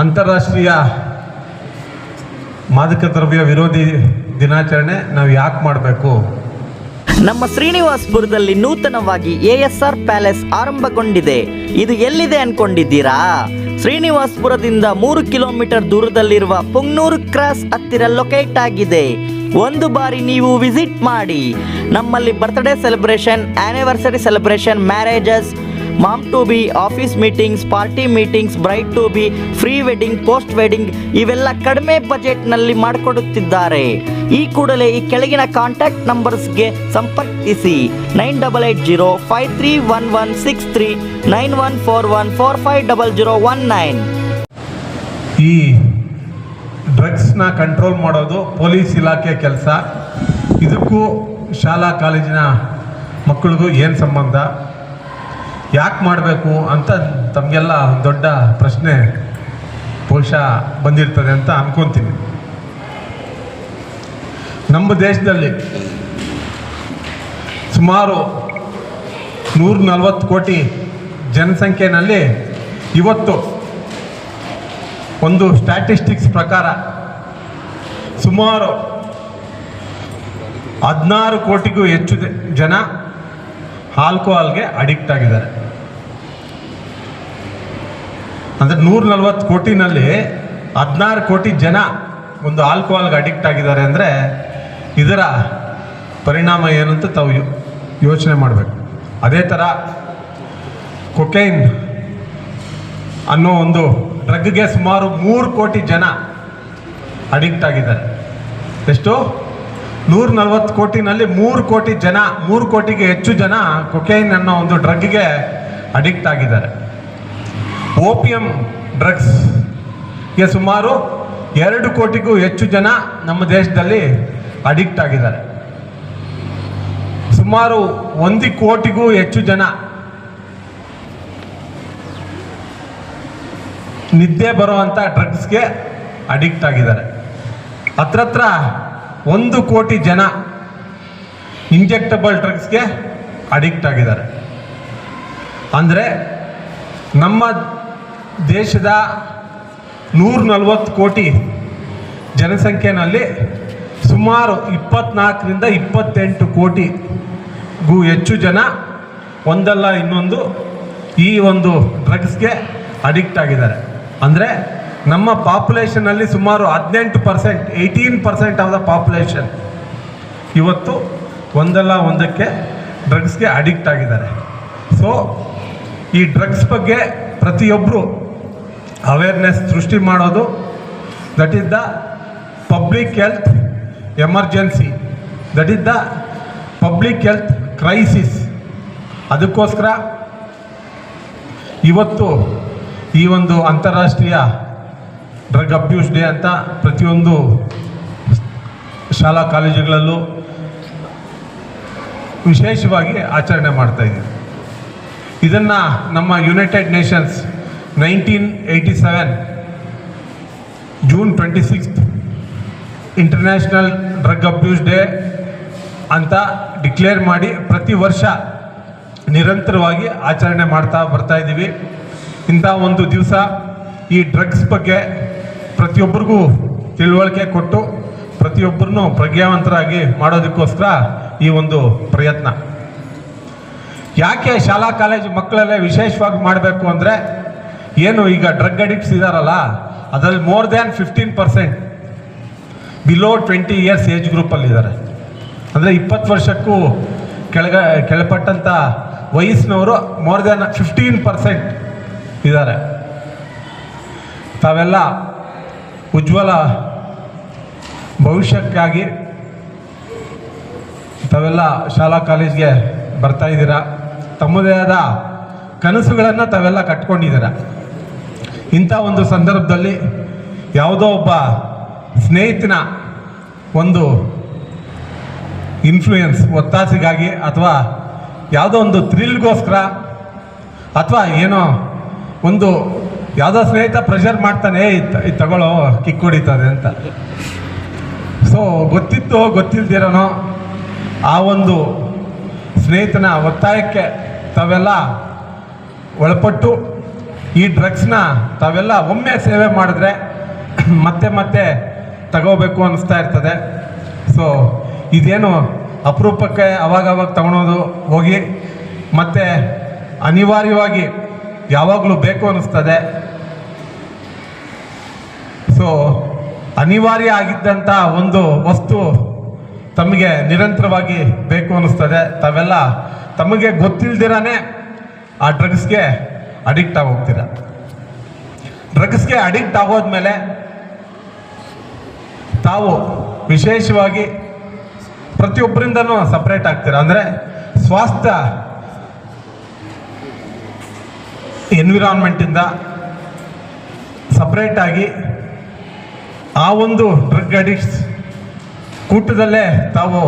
ಅಂತಾರಾಷ್ಟ್ರೀಯ ಮಾದಕ ದ್ರವ್ಯ ವಿರೋಧಿ ದಿನಾಚರಣೆ ನಾವು ಯಾಕೆ ಮಾಡಬೇಕು? ನಮ್ಮ ಶ್ರೀನಿವಾಸ್ಪುರದಲ್ಲಿ ನೂತನವಾಗಿ ಎ ಎಸ್ ಆರ್ ಪ್ಯಾಲೇಸ್ ಆರಂಭಗೊಂಡಿದೆ. ಇದು ಎಲ್ಲಿದೆ ಅನ್ಕೊಂಡಿದ್ದೀರಾ? ಶ್ರೀನಿವಾಸ್ಪುರದಿಂದ ಮೂರು ಕಿಲೋಮೀಟರ್ ದೂರದಲ್ಲಿರುವ ಪುಂಗ್ನೂರು ಕ್ರಾಸ್ ಹತ್ತಿರ ಲೊಕೇಟ್ ಆಗಿದೆ. ಒಂದು ಬಾರಿ ನೀವು ವಿಸಿಟ್ ಮಾಡಿ. ನಮ್ಮಲ್ಲಿ birthday celebration anniversary celebration marriages mom to be office meetings party meetings bride to be pre wedding post wedding ಇವೆಲ್ಲ ಕಡಿಮೆ ಬಜೆಟ್ನಲ್ಲಿ ಮಾಡಿಕೊಡುತ್ತಿದ್ದಾರೆ. ಈ ಕೂಡಲೇ ಈ ಕೆಳಗಿನ ಕಾಂಟ್ಯಾಕ್ಟ್ ನಂಬರ್ಸ್ಗೆ ಸಂಪರ್ಕಿಸಿ. Nine double eight zero five three one one six three nine one four one four five double zero one nine ಈ ಡ್ರಗ್ಸ್ನ ಕಂಟ್ರೋಲ್ ಮಾಡೋದು ಪೊಲೀಸ್ ಇಲಾಖೆ ಕೆಲಸ. ಇದಕ್ಕೂ ಶಾಲಾ ಕಾಲೇಜಿನ ಮಕ್ಕಳಿಗೂ ಏನು ಸಂಬಂಧ? ಯಾಕೆ ಮಾಡಬೇಕು ಅಂತ ತಮಗೆಲ್ಲ ದೊಡ್ಡ ಪ್ರಶ್ನೆ ಬಹುಶಃ ಬಂದಿರ್ತದೆ ಅಂತ ಅನ್ಕೊತೀನಿ. ನಮ್ಮ ದೇಶದಲ್ಲಿ ಸುಮಾರು ನೂರ ನಲವತ್ತು ಕೋಟಿ ಜನಸಂಖ್ಯೆನಲ್ಲಿ ಇವತ್ತು ಒಂದು ಸ್ಟ್ಯಾಟಿಸ್ಟಿಕ್ಸ್ ಪ್ರಕಾರ ಸುಮಾರು ಹದಿನಾರು ಕೋಟಿಗೂ ಹೆಚ್ಚು ಜನ ಆಲ್ಕೋಹಾಲ್ಗೆ ಅಡಿಕ್ಟ್ ಆಗಿದ್ದಾರೆ. ಅಂದರೆ ನೂರ ನಲ್ವತ್ತು ಕೋಟಿನಲ್ಲಿ ಹದಿನಾರು ಕೋಟಿ ಜನ ಒಂದು ಆಲ್ಕೋಹಾಲ್ಗೆ ಅಡಿಕ್ಟ್ ಆಗಿದ್ದಾರೆ ಅಂದರೆ ಇದರ ಪರಿಣಾಮ ಏನು ಅಂತ ತಾವು ಯೋಚನೆ ಮಾಡಬೇಕು. ಅದೇ ಥರ ಕೊಕೈನ್ ಅನ್ನೋ ಒಂದು ಡ್ರಗ್ಗೆ ಸುಮಾರು ಮೂರು ಕೋಟಿ ಜನ ಅಡಿಕ್ಟ್ ಆಗಿದ್ದಾರೆ. ಎಷ್ಟು? ನೂರ ನಲ್ವತ್ತು ಕೋಟಿನಲ್ಲಿ ಮೂರು ಕೋಟಿ ಜನ, ಮೂರು ಕೋಟಿಗೆ ಹೆಚ್ಚು ಜನ ಕೊಕೈನ್ ಅನ್ನೋ ಒಂದು ಡ್ರಗ್ಗೆ ಅಡಿಕ್ಟ್ ಆಗಿದ್ದಾರೆ. ಓಪಿಯಂ ಡ್ರಗ್ಸ್ಗೆ ಸುಮಾರು ಎರಡು ಕೋಟಿಗೂ ಹೆಚ್ಚು ಜನ ನಮ್ಮ ದೇಶದಲ್ಲಿ ಅಡಿಕ್ಟ್ ಆಗಿದ್ದಾರೆ. ಸುಮಾರು ಒಂದು ಕೋಟಿಗೂ ಹೆಚ್ಚು ಜನ ನಿದ್ದೆ ಬರುವಂಥ ಡ್ರಗ್ಸ್ಗೆ ಅಡಿಕ್ಟ್ ಆಗಿದ್ದಾರೆ. ಹತ್ರತ್ರ ಒಂದು ಕೋಟಿ ಜನ ಇಂಜೆಕ್ಟಬಲ್ ಡ್ರಗ್ಸ್ಗೆ ಅಡಿಕ್ಟ್ ಆಗಿದ್ದಾರೆ. ಅಂದರೆ ನಮ್ಮ ದೇಶದ ನೂರ ನಲ್ವತ್ತು ಕೋಟಿ ಜನಸಂಖ್ಯೆನಲ್ಲಿ ಸುಮಾರು ಇಪ್ಪತ್ನಾಲ್ಕರಿಂದ ಇಪ್ಪತ್ತೆಂಟು ಕೋಟಿಗೂ ಹೆಚ್ಚು ಜನ ಒಂದಲ್ಲ ಇನ್ನೊಂದು ಈ ಒಂದು ಡ್ರಗ್ಸ್ಗೆ ಅಡಿಕ್ಟ್ ಆಗಿದ್ದಾರೆ. ಅಂದರೆ ನಮ್ಮ ಪಾಪ್ಯುಲೇಷನಲ್ಲಿ ಸುಮಾರು ಹದಿನೆಂಟು percent, eighteen percent of the population ಇವತ್ತು ಒಂದಲ್ಲ ಒಂದಕ್ಕೆ ಡ್ರಗ್ಸ್ಗೆ ಅಡಿಕ್ಟ್ ಆಗಿದ್ದಾರೆ. ಸೊ ಈ ಡ್ರಗ್ಸ್ ಬಗ್ಗೆ ಪ್ರತಿಯೊಬ್ಬರು ಅವೇರ್ನೆಸ್ ಸೃಷ್ಟಿ ಮಾಡೋದು that is the public health emergency that is the public health crisis ಅದಕ್ಕೋಸ್ಕರ ಇವತ್ತು ಈ ಒಂದು ಅಂತಾರಾಷ್ಟ್ರೀಯ ಡ್ರಗ್ ಅಬ್ಯೂಸ್ ಡೇ ಅಂತ ಪ್ರತಿಯೊಂದು ಶಾಲಾ ಕಾಲೇಜುಗಳಲ್ಲೂ ವಿಶೇಷವಾಗಿ ಆಚರಣೆ ಮಾಡ್ತಾ ಇದ್ದೀವಿ. ಇದನ್ನು ನಮ್ಮ United Nations nineteen eighty seven, June twenty sixth international drug abuse day ಅಂತ ಡಿಕ್ಲೇರ್ ಮಾಡಿ ಪ್ರತಿ ವರ್ಷ ನಿರಂತರವಾಗಿ ಆಚರಣೆ ಮಾಡ್ತಾ ಬರ್ತಾ ಇದ್ದೀವಿ. ಇಂಥ ಒಂದು ದಿವಸ ಈ ಡ್ರಗ್ಸ್ ಬಗ್ಗೆ ಪ್ರತಿಯೊಬ್ಬರಿಗೂ ತಿಳುವಳಿಕೆ ಕೊಟ್ಟು ಪ್ರತಿಯೊಬ್ಬರನ್ನು ಪ್ರಜ್ಞಾವಂತರಾಗಿ ಮಾಡೋದಕ್ಕೋಸ್ಕರ ಈ ಒಂದು ಪ್ರಯತ್ನ. ಯಾಕೆ ಶಾಲಾ, ಕಾಲೇಜು ಮಕ್ಕಳಲ್ಲೇ ವಿಶೇಷವಾಗಿ ಮಾಡಬೇಕು ಅಂದರೆ ಏನು ಈಗ ಡ್ರಗ್ ಅಡಿಕ್ಟ್ಸ್ ಇದ್ದಾರಲ್ಲ ಅದರಲ್ಲಿ more than fifteen percent below twenty years age ಗ್ರೂಪಲ್ಲಿದ್ದಾರೆ ಅಂದರೆ ಇಪ್ಪತ್ತು ವರ್ಷಕ್ಕೂ ಕೆಳಗ ಕೆಳಪಟ್ಟಂಥ ವಯಸ್ಸಿನವರು ಮೋರ್ ದ್ಯಾನ್ ಫಿಫ್ಟೀನ್ ಪರ್ಸೆಂಟ್ ಇದ್ದಾರೆ ತಾವೆಲ್ಲ ಉಜ್ವಲ ಭವಿಷ್ಯಕ್ಕಾಗಿ ತಾವೆಲ್ಲ ಶಾಲಾ ಕಾಲೇಜ್ಗೆ ಬರ್ತಾ ಇದ್ದೀರಾ? ತಮ್ಮದೇ ಆದ ಕನಸುಗಳನ್ನು ತಾವೆಲ್ಲ ಕಟ್ಕೊಂಡಿದ್ದೀರಾ? ಇಂಥ ಒಂದು ಸಂದರ್ಭದಲ್ಲಿ ಯಾವುದೋ ಒಬ್ಬ ಸ್ನೇಹಿತನ ಒಂದು ಇನ್ಫ್ಲೂಯೆನ್ಸ್ ಒತ್ತಾಸಿಗಾಗಿ ಅಥವಾ ಯಾವುದೋ ಒಂದು ಥ್ರಿಲ್ಗೋಸ್ಕರ ಅಥವಾ ಏನೋ ಒಂದು ಯಾವುದೋ ಸ್ನೇಹಿತ ಪ್ರೆಷರ್ ಮಾಡ್ತಾನೆ "ಏಯ್, ಇದು ಇದು ತಗೊಳ್ಳೋ ಕಿಕ್ ಹೊಡಿತದೆ ಅಂತ. ಸೊ ಗೊತ್ತಿತ್ತು ಗೊತ್ತಿಲ್ದಿರೋನೋ ಆ ಒಂದು ಸ್ನೇಹಿತನ ಒತ್ತಾಯಕ್ಕೆ ತಾವೆಲ್ಲ ಒಳಪಟ್ಟು ಈ ಡ್ರಗ್ಸ್ನ ತಾವೆಲ್ಲ ಒಮ್ಮೆ ಸೇವೆ ಮಾಡಿದ್ರೆ ಮತ್ತೆ ಮತ್ತೆ ತಗೋಬೇಕು ಅನ್ನಿಸ್ತಾ ಇರ್ತದೆ. ಸೊ ಇದೇನು ಅಪರೂಪಕ್ಕೆ ಅವಾಗವಾಗ ತಗೊಳೋದು ಹೋಗಿ ಮತ್ತೆ ಅನಿವಾರ್ಯವಾಗಿ ಯಾವಾಗಲೂ ಬೇಕು ಅನ್ನಿಸ್ತದೆ. ಸೊ ಅನಿವಾರ್ಯ ಆಗಿದ್ದಂಥ ಒಂದು ವಸ್ತು ತಮಗೆ ನಿರಂತರವಾಗಿ ಬೇಕು ಅನ್ನಿಸ್ತದೆ. ತಾವೆಲ್ಲ ತಮಗೆ ಗೊತ್ತಿಲ್ದಿರಾನೆ ಆ ಡ್ರಗ್ಸ್ಗೆ ಅಡಿಕ್ಟ್ ಆಗೋಗ್ತೀರ? ಡ್ರಗ್ಸ್ಗೆ ಅಡಿಕ್ಟ್ ಆಗೋದ್ಮೇಲೆ ತಾವು ವಿಶೇಷವಾಗಿ ಪ್ರತಿಯೊಬ್ಬರಿಂದನೂ ಸಪ್ರೇಟ್ ಆಗ್ತೀರ? ಅಂದರೆ ಸ್ವಾಸ್ಥ್ಯ ಎನ್ವಿರಾನ್ಮೆಂಟಿಂದ ಸಪ್ರೇಟಾಗಿ ಆ ಒಂದು ಡ್ರಗ್ ಅಡಿಕ್ಟ್ಸ್ ಕೂಟದಲ್ಲೇ ತಾವು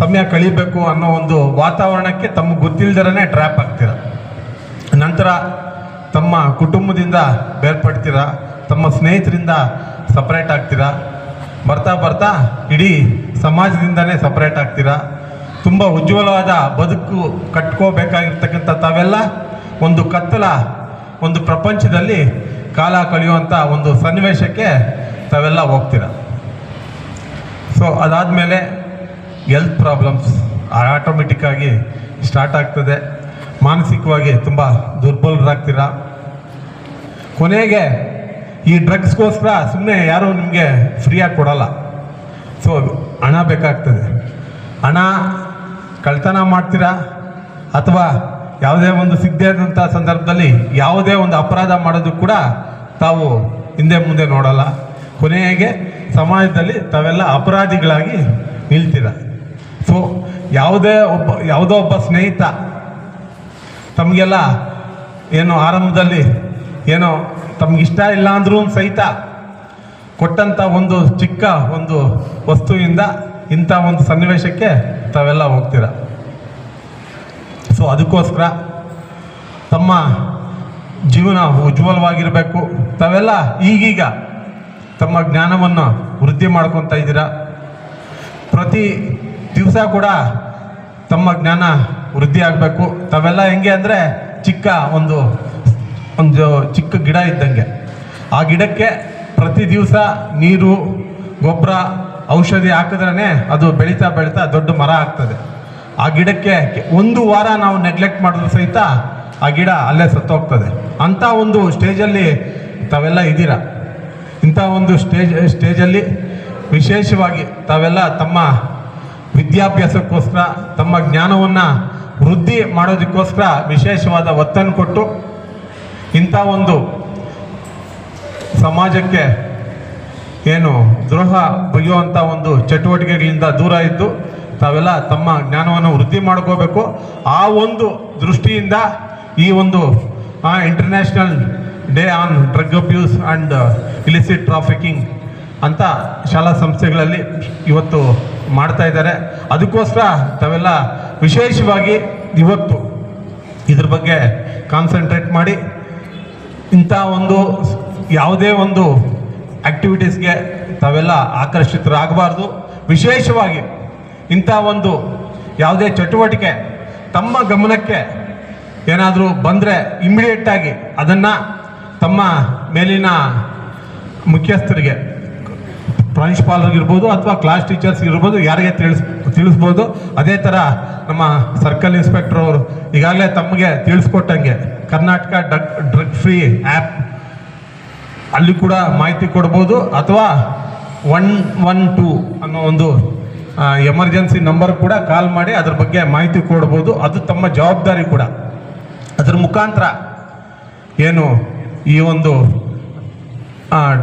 ಸಮಯ ಕಳೀಬೇಕು ಅನ್ನೋ ಒಂದು ವಾತಾವರಣಕ್ಕೆ ತಮಗೆ ಗೊತ್ತಿಲ್ದಿರನೇ ಟ್ರ್ಯಾಪ್ ಆಗ್ತೀರ? ನಂತರ ತಮ್ಮ ಕುಟುಂಬದಿಂದ ಬೇರ್ಪಡ್ತೀರಾ? ತಮ್ಮ ಸ್ನೇಹಿತರಿಂದ ಸಪ್ರೇಟ್ ಆಗ್ತೀರಾ? ಬರ್ತಾ ಬರ್ತಾ ಇಡೀ ಸಮಾಜದಿಂದನೇ ಸಪ್ರೇಟ್ ಆಗ್ತೀರಾ? ತುಂಬ ಉಜ್ವಲವಾದ ಬದುಕು ಕಟ್ಕೋಬೇಕಾಗಿರ್ತಕ್ಕಂಥ ತಾವೆಲ್ಲ ಒಂದು ಕತ್ತಲ, ಒಂದು ಪ್ರಪಂಚದಲ್ಲಿ ಕಾಲ ಕಳೆಯುವಂಥ ಒಂದು ಸನ್ನಿವೇಶಕ್ಕೆ ತಾವೆಲ್ಲ ಹೋಗ್ತೀರ? ಸೊ ಅದಾದಮೇಲೆ ಹೆಲ್ತ್ ಪ್ರಾಬ್ಲಮ್ಸ್ ಆಟೋಮೆಟಿಕ್ಕಾಗಿ ಸ್ಟಾರ್ಟ್ ಆಗ್ತದೆ. ಮಾನಸಿಕವಾಗಿ ತುಂಬ ದುರ್ಬಲರಾಗ್ತೀರಾ? ಕೊನೆಗೆ ಈ ಡ್ರಗ್ಸ್ಗೋಸ್ಕರ ಸುಮ್ಮನೆ ಯಾರೂ ನಿಮಗೆ ಫ್ರೀಯಾಗಿ ಕೊಡಲ್ಲ. ಸೊ ಹಣ ಬೇಕಾಗ್ತದೆ. ಹಣ ಕಳ್ತನ ಮಾಡ್ತೀರಾ? ಅಥವಾ ಯಾವುದೇ ಒಂದು ಸಿಗದೇ ಇದ್ದಂಥ ಸಂದರ್ಭದಲ್ಲಿ ಯಾವುದೇ ಒಂದು ಅಪರಾಧ ಮಾಡೋದು ಕೂಡ ತಾವು ಹಿಂದೆ ಮುಂದೆ ನೋಡಲ್ಲ. ಕೊನೆಗೆ ಸಮಾಜದಲ್ಲಿ ತಾವೆಲ್ಲ ಅಪರಾಧಿಗಳಾಗಿ ನಿಲ್ತೀರ? ಸೊ ಯಾವುದೇ ಒಬ್ಬ, ಯಾವುದೋ ಒಬ್ಬ ಸ್ನೇಹಿತ ತಮಗೆಲ್ಲ ಏನು ಆರಂಭದಲ್ಲಿ ಏನೋ ತಮಗಿಷ್ಟ ಇಲ್ಲ ಅಂದ್ರೂ ಸಹಿತ ಕೊಟ್ಟಂಥ ಒಂದು ಚಿಕ್ಕ ಒಂದು ವಸ್ತುವಿಂದ ಇಂಥ ಒಂದು ಸನ್ನಿವೇಶಕ್ಕೆ ತಾವೆಲ್ಲ ಹೋಗ್ತೀರ? ಸೊ ಅದಕ್ಕೋಸ್ಕರ ತಮ್ಮ ಜೀವನ ಉಜ್ವಲವಾಗಿರಬೇಕು. ತಾವೆಲ್ಲ ಈಗೀಗ ತಮ್ಮ ಜ್ಞಾನವನ್ನು ವೃದ್ಧಿ ಮಾಡ್ಕೊತಾ ಇದ್ದೀರಾ? ಪ್ರತಿ ದಿವಸ ಕೂಡ ತಮ್ಮ ಜ್ಞಾನ ವೃದ್ಧಿ ಆಗಬೇಕು. ತಾವೆಲ್ಲ ಹೆಂಗೆ ಅಂದರೆ ಚಿಕ್ಕ ಒಂದು ಒಂದು ಚಿಕ್ಕ ಗಿಡ ಇದ್ದಂಗೆ. ಆ ಗಿಡಕ್ಕೆ ಪ್ರತಿ ದಿವಸ ನೀರು, ಗೊಬ್ಬರ, ಔಷಧಿ ಹಾಕಿದ್ರೇ ಅದು ಬೆಳೀತಾ ಬೆಳೀತಾ ದೊಡ್ಡ ಮರ ಆಗ್ತದೆ. ಆ ಗಿಡಕ್ಕೆ ಒಂದು ವಾರ ನಾವು ನೆಗ್ಲೆಕ್ಟ್ ಮಾಡಿದ್ರು ಸಹಿತ ಆ ಗಿಡ ಅಲ್ಲೇ ಸತ್ತೋಗ್ತದೆ. ಅಂಥ ಒಂದು ಸ್ಟೇಜಲ್ಲಿ ತಾವೆಲ್ಲ ಇದ್ದೀರ? ಇಂಥ ಒಂದು ಸ್ಟೇಜ್, ಸ್ಟೇಜಲ್ಲಿ ವಿಶೇಷವಾಗಿ ತಾವೆಲ್ಲ ತಮ್ಮ ವಿದ್ಯಾಭ್ಯಾಸಕ್ಕೋಸ್ಕರ, ತಮ್ಮ ಜ್ಞಾನವನ್ನು ವೃದ್ಧಿ ಮಾಡೋದಕ್ಕೋಸ್ಕರ ವಿಶೇಷವಾದ ಒತ್ತನ್ನು ಕೊಟ್ಟು ಇಂಥ ಒಂದು ಸಮಾಜಕ್ಕೆ ಏನು ದ್ರೋಹ ಬಗೆಯುವಂಥ ಒಂದು ಚಟುವಟಿಕೆಗಳಿಂದ ದೂರ ಇದ್ದು ತಾವೆಲ್ಲ ತಮ್ಮ ಜ್ಞಾನವನ್ನು ವೃದ್ಧಿ ಮಾಡ್ಕೋಬೇಕು. ಆ ಒಂದು ದೃಷ್ಟಿಯಿಂದ ಈ ಒಂದು international day on drug abuse and illicit trafficking ಅಂತ ಶಾಲಾ ಸಂಸ್ಥೆಗಳಲ್ಲಿ ಇವತ್ತು ಮಾಡ್ತಾ ಇದ್ದಾರೆ. ಅದಕ್ಕೋಸ್ಕರ ತಾವೆಲ್ಲ ವಿಶೇಷವಾಗಿ ಇವತ್ತು ಇದ್ರ ಬಗ್ಗೆ ಕಾನ್ಸಂಟ್ರೇಟ್ ಮಾಡಿ ಇಂಥ ಒಂದು ಯಾವುದೇ ಒಂದು ಆ್ಯಕ್ಟಿವಿಟೀಸ್ಗೆ ತಾವೆಲ್ಲ ಆಕರ್ಷಿತರಾಗಬಾರ್ದು. ವಿಶೇಷವಾಗಿ ಇಂಥ ಒಂದು ಯಾವುದೇ ಚಟುವಟಿಕೆ ತಮ್ಮ ಗಮನಕ್ಕೆ ಏನಾದರೂ ಬಂದರೆ ಇಮಿಡಿಯೇಟಾಗಿ ಅದನ್ನು ತಮ್ಮ ಮೇಲಿನ ಮುಖ್ಯಸ್ಥರಿಗೆ ಪ್ರಾಂಶುಪಾಲರಿಗಿರ್ಬೋದು ಅಥವಾ ಕ್ಲಾಸ್ ಟೀಚರ್ಸ್ ಇರ್ಬೋದು, ಯಾರಿಗೆ ತಿಳಿಸ್, ತಿಳಿಸ್ಬೋದು. ಅದೇ ಥರ ನಮ್ಮ ಸರ್ಕಲ್ ಇನ್ಸ್ಪೆಕ್ಟರ್ ಅವರು ಈಗಾಗಲೇ ತಮಗೆ ತಿಳಿಸ್ಕೊಟ್ಟಂಗೆ Karnataka drug drug free app ಅಲ್ಲಿ ಕೂಡ ಮಾಹಿತಿ ಕೊಡ್ಬೋದು. ಅಥವಾ ಒನ್ ಒನ್ ಟೂ ಅನ್ನೋ ಒಂದು ಎಮರ್ಜೆನ್ಸಿ ನಂಬರ್ ಕೂಡ ಕಾಲ್ ಮಾಡಿ ಅದ್ರ ಬಗ್ಗೆ ಮಾಹಿತಿ ಕೊಡ್ಬೋದು. ಅದು ತಮ್ಮ ಜವಾಬ್ದಾರಿ ಕೂಡ. ಅದ್ರ ಮುಖಾಂತರ ಏನು ಈ ಒಂದು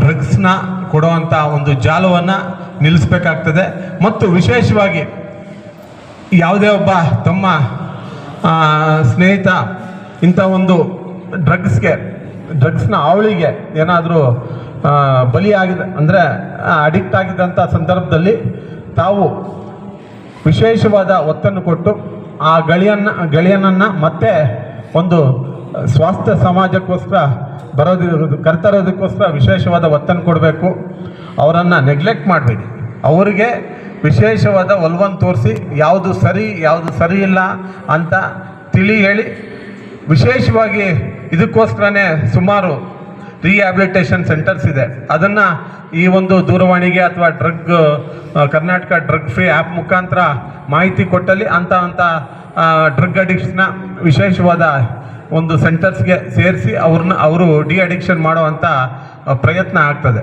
ಡ್ರಗ್ಸ್ನ ಕೊಡುವಂಥ ಒಂದು ಜಾಲವನ್ನು ನಿಲ್ಲಿಸಬೇಕಾಗ್ತದೆ. ಮತ್ತು ವಿಶೇಷವಾಗಿ ಯಾವುದೇ ಒಬ್ಬ ತಮ್ಮ ಸ್ನೇಹಿತ ಇಂಥ ಒಂದು ಡ್ರಗ್ಸ್ಗೆ ಡ್ರಗ್ಸ್ನ ಅವಳಿಗೆ ಏನಾದರೂ ಬಲಿಯಾಗಿದೆ ಅಂದರೆ ಅಡಿಕ್ಟ್ ಆಗಿದ್ದಂಥ ಸಂದರ್ಭದಲ್ಲಿ ತಾವು ವಿಶೇಷವಾದ ಒತ್ತನ್ನು ಕೊಟ್ಟು ಆ ಗಳಿಯನ್ನು, ಗಳಿಯನನ್ನು ಮತ್ತೆ ಒಂದು ಸ್ವಾಸ್ಥ್ಯ ಸಮಾಜಕ್ಕೋಸ್ಕರ ಬರೋದಿರೋದು ಕರ್ತರೋದಕ್ಕೋಸ್ಕರ ವಿಶೇಷವಾದ ಒತ್ತನ್ನು ಕೊಡಬೇಕು. ಅವರನ್ನು ನೆಗ್ಲೆಕ್ಟ್ ಮಾಡಬೇಡಿ. ಅವರಿಗೆ ವಿಶೇಷವಾದ ಒಲ್ವನ್ನು ತೋರಿಸಿ, ಯಾವುದು ಸರಿ ಯಾವುದು ಸರಿ ಇಲ್ಲ ಅಂತ ತಿಳಿ ಹೇಳಿ, ವಿಶೇಷವಾಗಿ ಇದಕ್ಕೋಸ್ಕರನೇ ಸುಮಾರು ರಿಹ್ಯಾಬಿಲಿಟೇಷನ್ ಸೆಂಟರ್ಸ್ ಇದೆ. ಅದನ್ನು ಈ ಒಂದು ದೂರವಾಣಿಗೆ ಅಥವಾ drug Karnataka drug free app ಮುಖಾಂತರ ಮಾಹಿತಿ ಕೊಟ್ಟಲ್ಲಿ ಅಂಥ ಅಂಥ ಡ್ರಗ್ ಅಡಿಕ್ಷನ್ನ ವಿಶೇಷವಾದ ಒಂದು ಸೆಂಟರ್ಸ್ಗೆ ಸೇರಿಸಿ ಅವ್ರನ್ನ ಅವರು ಡಿ ಅಡಿಕ್ಷನ್ ಮಾಡುವಂಥ ಪ್ರಯತ್ನ ಆಗ್ತದೆ.